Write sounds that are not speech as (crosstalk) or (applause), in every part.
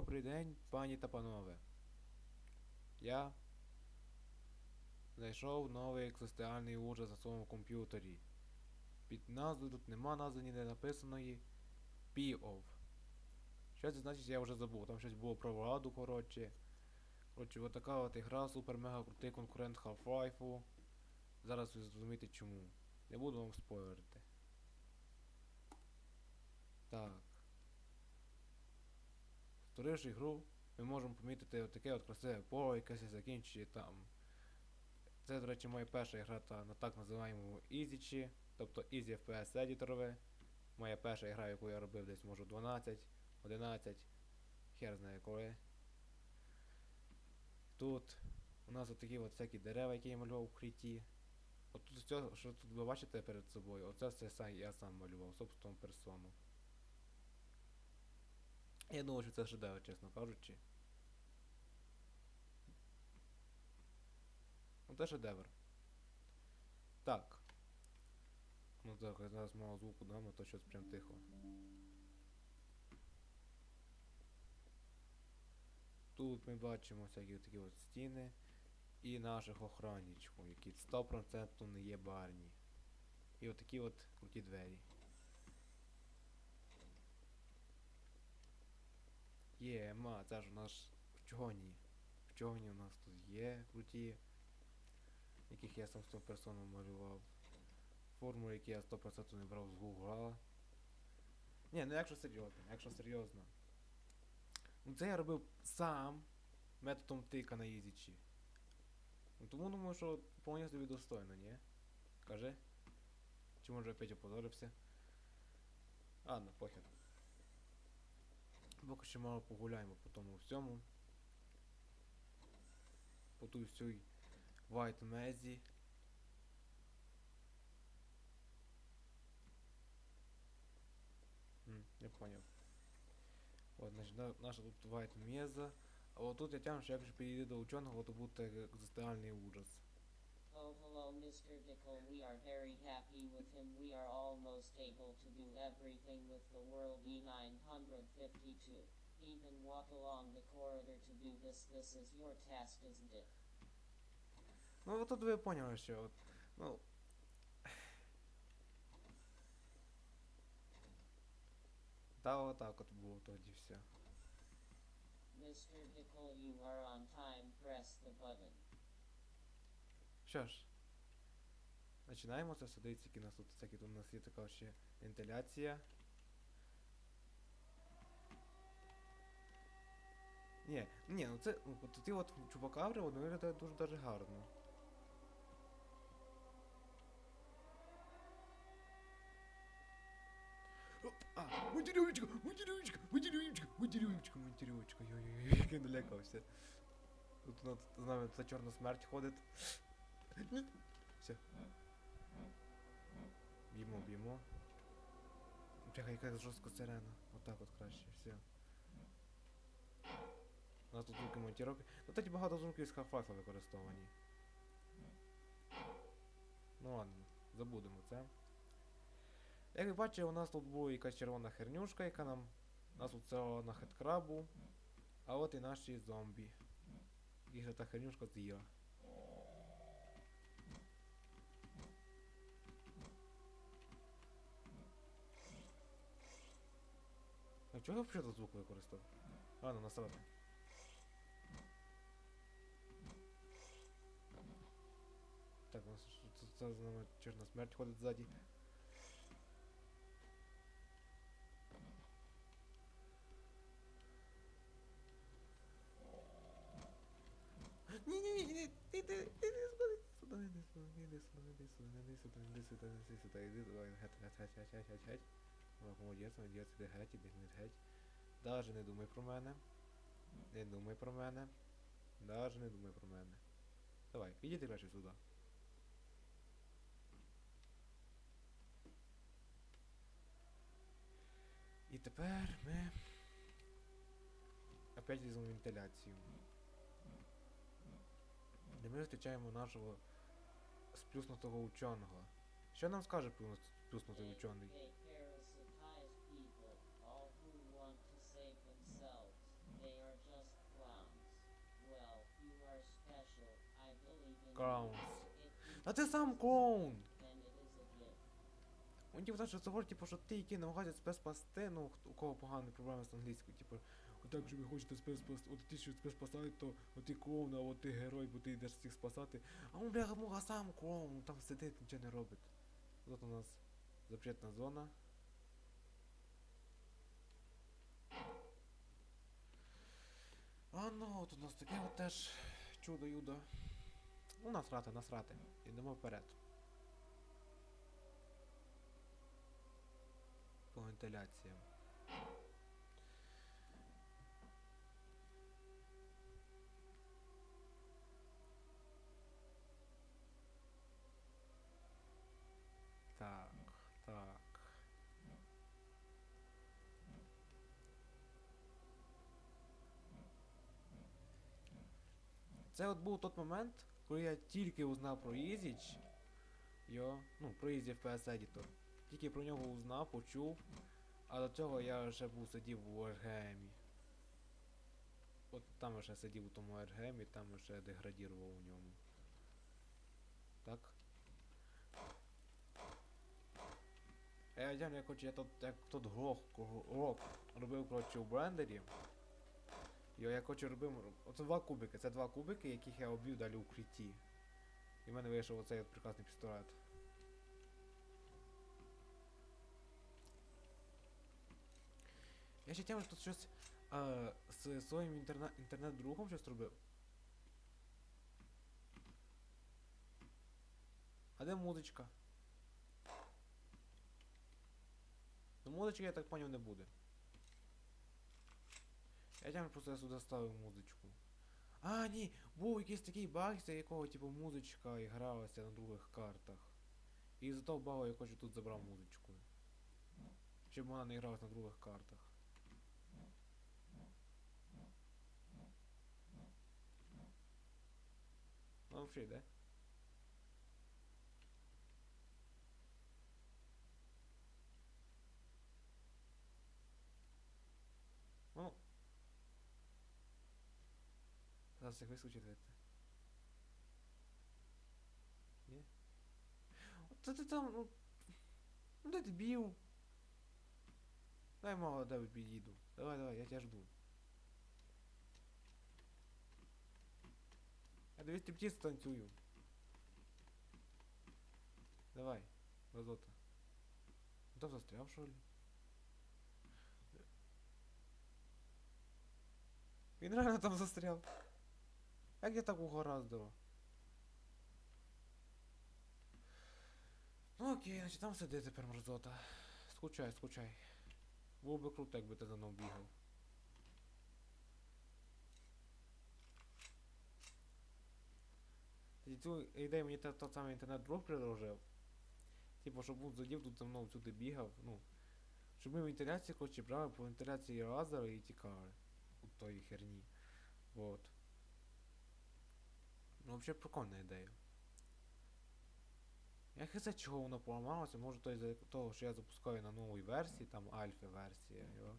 Добрий день, пані та панове. Я знайшов новий екзистіальний ужас на своєму комп'ютері. Під назвою тут нема назви ніде написаної POV. Що це значить, я вже забув. Там щось було про владу, коротше. Коротше, отака от ігра, супер мега крутий конкурент Half-Life. Зараз ви зрозумієте чому. Не буду вам спойлерити. Так. Створивши гру, ми можемо помітити отаке от красиве поле, яке се закінчує там. Це, до речі, моя перша гра та на так називаємому Easy, тобто Easy FPS едіторове. Моя перша гра, яку я робив десь може 12, 11, хер знає коли. Тут у нас отакі от всякі дерева, які я малював в хріті. От тут все, що тут ви бачите перед собою, оце все я сам малював, собственну персону. Я думаю, що це шедевр, чесно кажучи. Ну це шедевр. Так. Ну так, я зараз мало звуку дамо, то щось прям тихо. Тут ми бачимо всякі такі от стіни і наших охранничку, які 100% не є барні. І отакі от круті двері. Є, ма, це ж у нас. В чогоні у нас тут є круті, яких я сам з цього персону малював. Формули, які я 100% не брав з гугла. Ні, ну якщо серйозно, якщо серйозно. Ну це я робив сам методом тика на ізічі. Ну тому думаю, що вполне собі достойно, ні? Кажи? Чи може опять опозорився? Ладно, похер. Поки що мало погуляємо по тому всьому. По ту всій White. М, я понял. От, значить, на- наша тут White Меза. А от тут я тягну, що якщо підійде до ученого, то буде екзистенціальний ужас. Oh, hello, Mr. Dickel. We are very happy with him. We are almost able to do everything with the World E952. Even walk along the corridor to do this. This is your task, isn't it? Ну от тут ви поняли, що от, ну. Та отак от було тоді все. Mr. Dickel, you are on time. Press the button. Що ж. Починаємо це. Дивіться, які нас тут всякі тут у нас є така ще вентиляція. Ні, ні, ну це. Ну, ті от чупакабри, вони виглядають дуже даже гарно. А, монтирючка, монтирючка, монтирючка, монтирючка, монтирючка, йой-йой, як я налякався. Тут у нас з нами ця чорна смерть ходить. Все. Б'ємо, б'ємо. Бляха, яка жорстка сирена. Отак от краще, все. У нас тут звуки монтіровки. Ну тоді багато звуків з Half-Life використовані. Ну ладно, забудемо це. Як ви бачите, у нас тут була якась червона хернюшка, яка нам. У нас тут це на хедкрабу. А от і наші зомбі. Їх же та хернюшка з'їла. А чого я взагалі тут звук використав? Ладно, насрати. Так, у нас це нами чорна смерть ходить ззаді. Ні-ні-ні, іди, іди, іди сюди, іди сюди, іди сюди, іди сюди, іди сюди, іди сюди, іди сюди, іди сюди, іди геть, геть, геть, геть, геть, геть, геть. О, Молодець, молодець, іди геть, іди геть, геть. Даже не думай про мене. Не думай про мене. Даже не думай про мене. Давай, ідіть краще сюди. І тепер ми опять візьмемо вентиляцію. Де ми зустрічаємо нашого сплюснутого ученого. Що нам скаже сплюснутий учений? If А ти сам клоун! Він типу, що це говорить, типу, що ти, який намагається себе спасти, ну, у кого погані проблеми з англійською, типу, отак же ви хочете себе спасти, от ті, що тебе спасають, то от ти клоун, а от ти герой, бо ти йдеш всіх спасати. А він, бляха, муха сам клоун, там сидить, нічого не робить. Тут у нас запретна зона. А ну, от у нас таке от теж чудо-юдо. Ну, насрати, насрати. Йдемо вперед. По вентиляціям. Так, так. Це от був той момент, коли я тільки узнав про Ізіч. Йо, ну, про Easy FPS Editor. Тільки про нього узнав, почув. А до цього я ще був сидів у Ергемі. От там я ще сидів у тому Ергемі, там я ще деградірував у ньому. Так? Я я я тут, як тут глох, глох робив, коротше, у брендері. Йо, я хочу робив. Оце два кубики. Це два кубики, яких я обвів далі у кріті. І в мене вийшов оцей от прекрасний пістолет. Я ще тягну, що тут щось е, з своїм інтерне- інтернет-другом щось робив. А де музичка? Ну музички, я так поняв, не буде. Я тягну просто я сюди ставив музичку. А, ні, був якийсь такий баг, за якого типу музичка і на других картах. І за того багу я хочу тут забрав музичку. Щоб вона не гралась на других картах. Ну, взагалі, да? Ну. Зараз їх вискочити. Ні? От Це ти там, ну. Ну де ти бів? Дай мало, дай підійду. Давай, давай, я тебя жду. Я 200 птиц танцюю. Давай, Лазота. Ну там застрял, что ли? Він реально там застрял. Як я так угораздило? Ну окей, значить там сиди тепер мерзота. Скучай, скучай. Було би круто, якби ти за мною бігав. І цю ідею мені тот самий інтернет-друг предложив. Типу, щоб він задів тут за мною всюди бігав, ну. Щоб ми в вентиляції, коротше, брали по вентиляції лазери і тікали. У тої херні. Вот. Ну, взагалі прикольна ідея. Я хз чого воно поламалося, може то із-за того, що я запускаю на новій версії, там альфа версія, Його.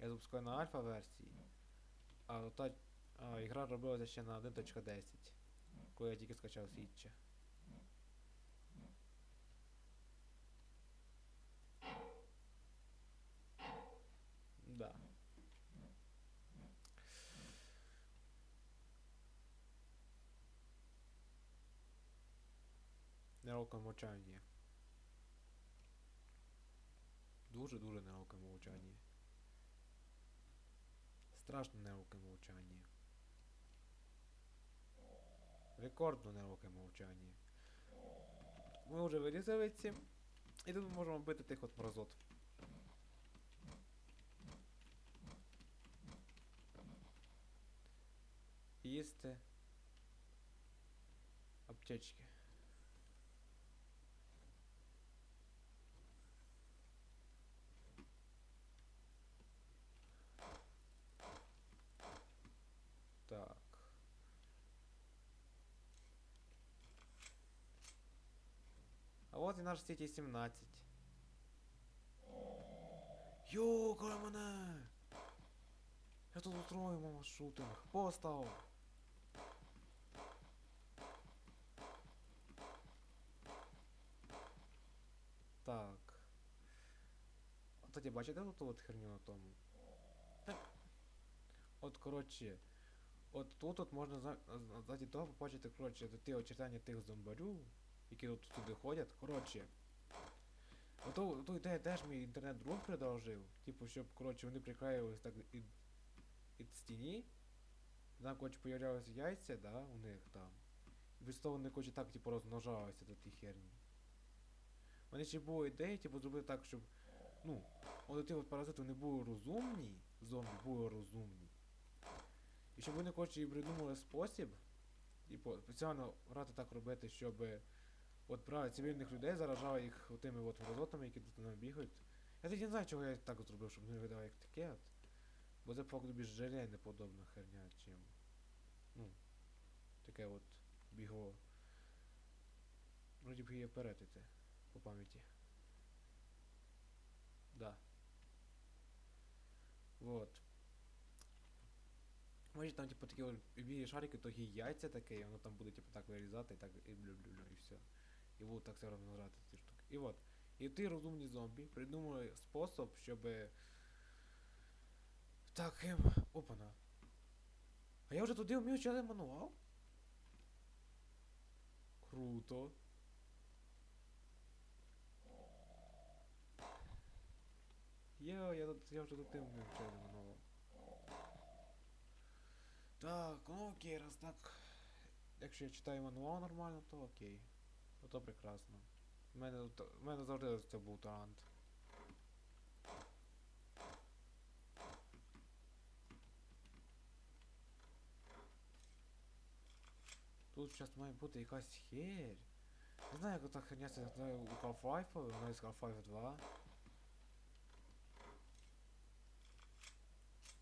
Я запускаю на альфа версії. А та а, ігра робилася ще на 1.10, коли я тільки скачав Сітче. Да. Неловке мовчання. Дуже-дуже неловке мовчання. Страшно неловке мовчання. Рекордно неловке мовчання. Ми вже вирізали ці. І тут ми можемо бити тих от мразот. Їсти. Аптечки. От і наш Сіті 17. Йокай мене! Я тут устрою, мама, шутинг. Постал. Так. Вот эти Кстати, бачите тут вот херню на тому? Хм. От, короче, От тут от можна за того побачити, коротше, ті очертання тих зомбарів. Які от туди ходять. Коротше. Ото, ото ідея теж мій інтернет-друг предложив. Типу, щоб, коротше, вони приклеювались так від, від стіні. Там, коротше, появлялися яйця, да, у них там. І від того вони, коротше, так, типу, розмножалися до тих херні. Мене ще була ідея, типу, зробити так, щоб. Ну, от ті от паразити вони були розумні, зомбі були розумні. І щоб вони, коротше, і придумали спосіб, типу, спеціально грати так робити, щоб от брали цивільних людей, заражали їх тими от мразотами, які тут нам бігають. Я тоді не знаю, чого я так зробив, щоб не виглядало як таке. От. Бо це поки більш желе неподобна херня, чим. Ну, таке от бігло. Вроді б її вперед іти по пам'яті. Да. Вот. Може там, типу, такі білі шарики, то є яйця таке, і воно там буде, типу, так вирізати, і так, і блю-блю-блю, і все. І будуть так все розмножати ці штуки. І от. І ті розумні зомбі придумали спосіб, щоб. Таким. Опана. А я вже туди вмію читати мануал? Круто. Йо, я, тут- я вже туди вмію читати мануал. Так, ну окей, раз так. Якщо я читаю мануал нормально, то окей. Ну то прекрасно. У мене, у мене завжди це був талант. Тут зараз має бути якась херь. Не знаю, як та херня це у Half-Life, вона із Half-Life 2.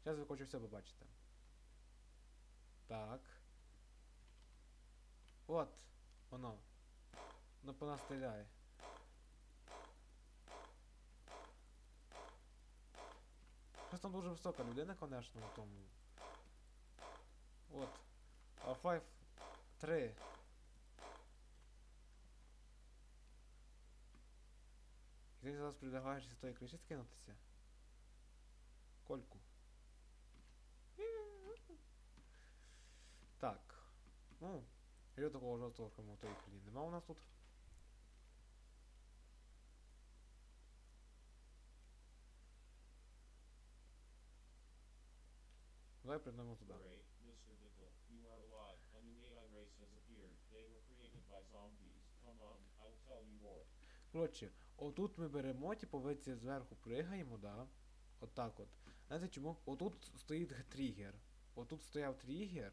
Зараз ви хочу все побачите. Так. От, воно. Воно по нас стріляє. Щось там дуже висока людина, конечно, на тому. От. А5 3. І ти зараз предлагаєш з тої криші скинутися? Кольку. Так. Ну, я такого жорсткого хрому тої хрені нема у нас тут. Tell you more. Коротше, отут ми беремо, типу, ви зверху пригаємо, да? Отак от. Знаєте чому? Отут стоїть тригер. Отут стояв тригер,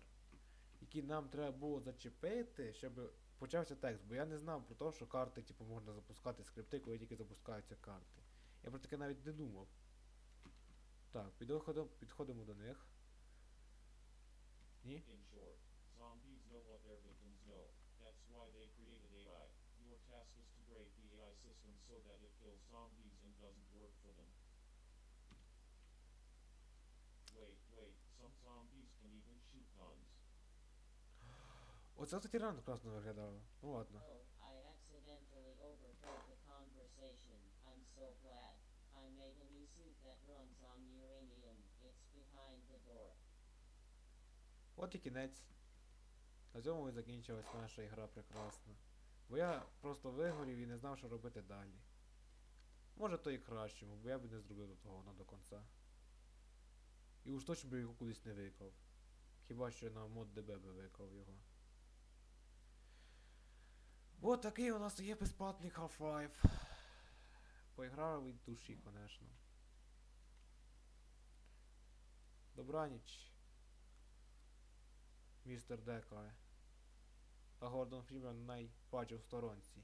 який нам треба було зачепити, щоб почався текст. Бо я не знав про те, що карти, типу, можна запускати скрипти, коли тільки запускаються карти. Я про таке навіть не думав. Так, підходимо, підходимо до них. Ні? In short, zombies know what their victims know. That's why they created AI. Your task is to break the AI system so that it kills zombies and doesn't work for them. Wait, wait, some zombies can even shoot guns. (gasps) Оце кстати реально класно виглядало. Ну ладно. Oh, I accidentally overheard the conversation. I'm so glad. От і кінець. На цьому і закінчилась наша ігра прекрасна. Бо я просто вигорів і не знав, що робити далі. Може то і кращому, бо я б не зробив до того на до кінця. І уж точно би його кудись не виклав. Хіба що на мод ДБ би виклав його. От такий у нас є безплатний Half-Life. Поіграв від душі, конечно. Добраніч. Містер Дека. А Гордон Фрімен найпаче в сторонці.